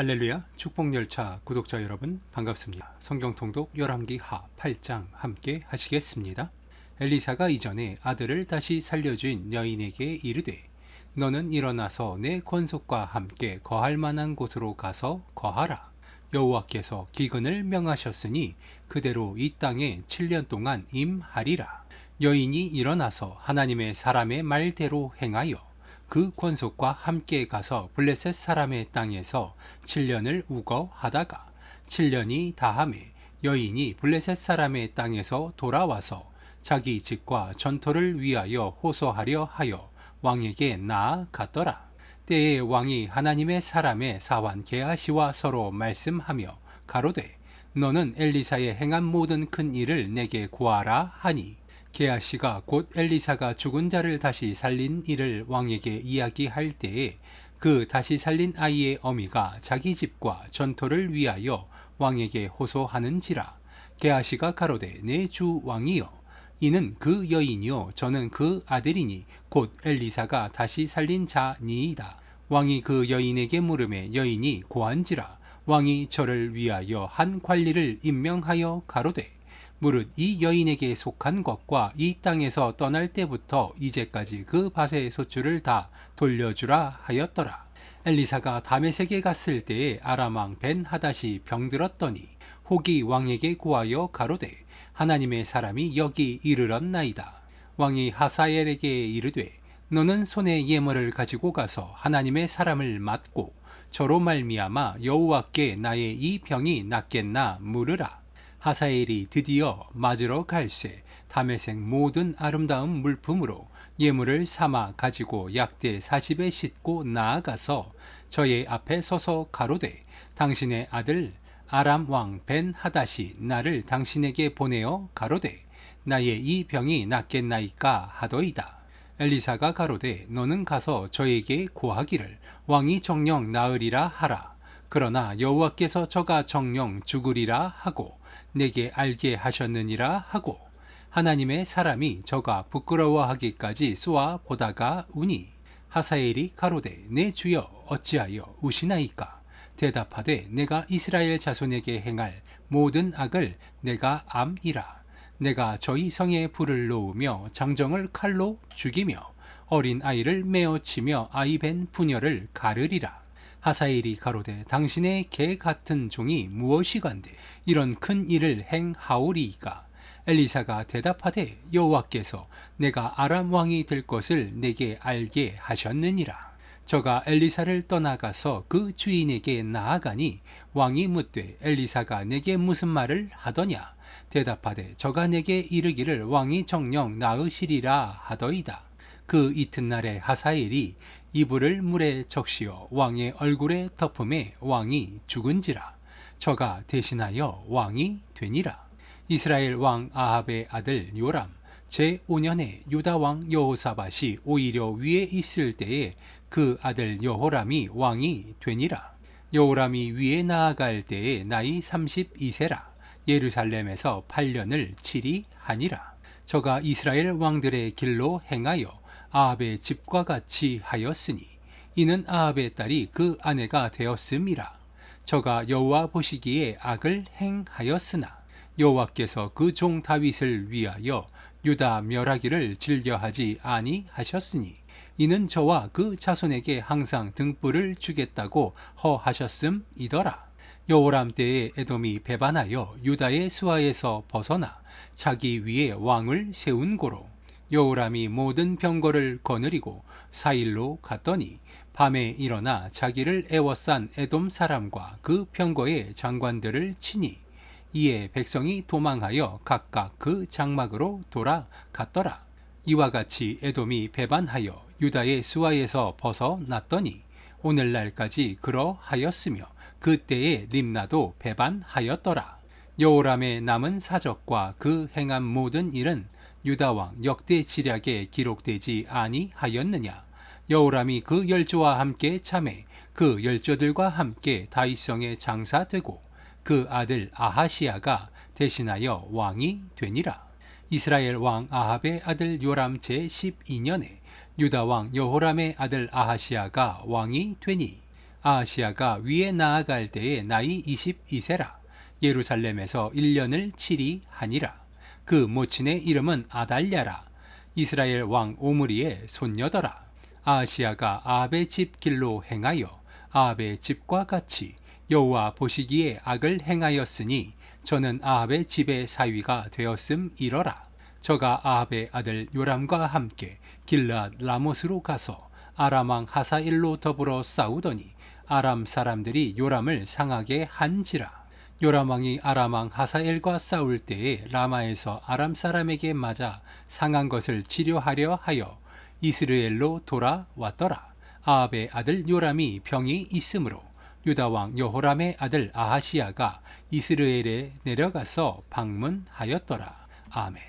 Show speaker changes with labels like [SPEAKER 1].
[SPEAKER 1] 할렐루야 축복열차 구독자 여러분 반갑습니다. 성경통독 열왕기 하 8장 함께 하시겠습니다. 엘리사가 이전에 아들을 다시 살려준 여인에게 이르되 너는 일어나서 내 권속과 함께 거할 만한 곳으로 가서 거하라. 여호와께서 기근을 명하셨으니 그대로 이 땅에 7년 동안 임하리라. 여인이 일어나서 하나님의 사람의 말대로 행하여 그 권속과 함께 가서 블레셋 사람의 땅에서 7년을 우거하다가 7년이 다함에 여인이 블레셋 사람의 땅에서 돌아와서 자기 집과 전토를 위하여 호소하려 하여 왕에게 나아갔더라. 때에 왕이 하나님의 사람의 사환 게하시와 서로 말씀하며 가로되 너는 엘리사의 행한 모든 큰 일을 내게 구하라 하니 게하시가 곧 엘리사가 죽은 자를 다시 살린 일을 왕에게 이야기할 때에 그 다시 살린 아이의 어미가 자기 집과 전토를 위하여 왕에게 호소하는지라 게하시가 가로되 내 주 왕이여. 이는 그 여인이요 저는 그 아들이니 곧 엘리사가 다시 살린 자니이다. 왕이 그 여인에게 물음에 여인이 고한지라 왕이 저를 위하여 한 관리를 임명하여 가로되 무릇 이 여인에게 속한 것과 이 땅에서 떠날 때부터 이제까지 그 밭의 소출을 다 돌려주라 하였더라. 엘리사가 다메섹에 갔을 때에 아람 왕 벤 하닷이 병들었더니 혹이 왕에게 구하여 가로되 하나님의 사람이 여기 이르렀나이다. 왕이 하사엘에게 이르되 너는 손에 예물을 가지고 가서 하나님의 사람을 맞고 저로 말미암아 여호와께 나의 이 병이 낫겠나 물으라. 하사엘이 드디어 맞으러 갈새 담에색 모든 아름다운 물품으로 예물을 삼아 가지고 약대 40에 싣고 나아가서 저의 앞에 서서 가로되 당신의 아들 아람 왕 벤 하닷이 나를 당신에게 보내어 가로되 나의 이 병이 낫겠나이까 하더이다. 엘리사가 가로되 너는 가서 저에게 고하기를 왕이 정령 나으리라 하라. 그러나 여호와께서 저가 정령 죽으리라 하고 내게 알게 하셨느니라 하고 하나님의 사람이 저가 부끄러워하기까지 쏘아 보다가 우니 하사엘이 가로되 내 주여 어찌하여 우시나이까? 대답하되 내가 이스라엘 자손에게 행할 모든 악을 내가 암이라. 내가 저희 성에 불을 놓으며 장정을 칼로 죽이며 어린 아이를 메어 치며 아이 벤 부녀를 가르리라 하사엘이 가로되 당신의 개 같은 종이 무엇이간데 이런 큰 일을 행하오리이까? 엘리사가 대답하되 여호와께서 내가 아람 왕이 될 것을 내게 알게 하셨느니라. 저가 엘리사를 떠나가서 그 주인에게 나아가니 왕이 묻되 엘리사가 내게 무슨 말을 하더냐? 대답하되 저가 내게 이르기를 왕이 정령 나으시리라 하더이다. 그 이튿날에 하사엘이 이불을 물에 적시어 왕의 얼굴에 덮음에 왕이 죽은지라. 저가 대신하여 왕이 되니라. 이스라엘 왕 아합의 아들 요람 제5년에 유다 왕 여호사밧이 오히려 위에 있을 때에 그 아들 여호람이 왕이 되니라. 여호람이 위에 나아갈 때에 나이 32세라. 예루살렘에서 8년을 치리 하니라. 저가 이스라엘 왕들의 길로 행하여 아합의 집과 같이 하였으니 이는 아합의 딸이 그 아내가 되었음이라. 저가 여호와 보시기에 악을 행하였으나 여호와께서 그 종 다윗을 위하여 유다 멸하기를 즐겨하지 아니하셨으니 이는 저와 그 자손에게 항상 등불을 주겠다고 허하셨음이더라. 여호람 때에 에돔이 배반하여 유다의 수하에서 벗어나 자기 위에 왕을 세운 고로 여호람이 모든 병거를 거느리고 사일로 갔더니 밤에 일어나 자기를 애워싼 에돔 사람과 그 병거의 장관들을 치니 이에 백성이 도망하여 각각 그 장막으로 돌아갔더라. 이와 같이 에돔이 배반하여 유다의 수하에서 벗어났더니 오늘날까지 그러하였으며 그때에 림나도 배반하였더라. 여호람의 남은 사적과 그 행한 모든 일은 유다 왕 역대 지략에 기록되지 아니하였느냐? 여호람이 그 열조와 함께 참해 그 열조들과 함께 다윗성에 장사되고 그 아들 아하시아가 대신하여 왕이 되니라. 이스라엘 왕 아합의 아들 요람 제 12년에 유다 왕 여호람의 아들 아하시아가 왕이 되니 아하시아가 위에 나아갈 때에 나이 22세라. 예루살렘에서 1년을 치리 하니라 그 모친의 이름은 아달랴라. 이스라엘 왕 오므리의 손녀더라. 아하시아가 아합의 집 길로 행하여 아합의 집과 같이 여호와 보시기에 악을 행하였으니 저는 아합의 집의 사위가 되었음 이러라. 저가 아합의 아들 요람과 함께 길르앗 라못으로 가서 아람 왕 하사일로 더불어 싸우더니 아람 사람들이 요람을 상하게 한지라 요람 왕이 아람 왕 하사엘과 싸울 때에 라마에서 아람 사람에게 맞아 상한 것을 치료하려 하여 이스라엘로 돌아왔더라. 아합의 아들 요람이 병이 있으므로 유다 왕 여호람의 아들 아하시아가 이스라엘에 내려가서 방문하였더라. 아멘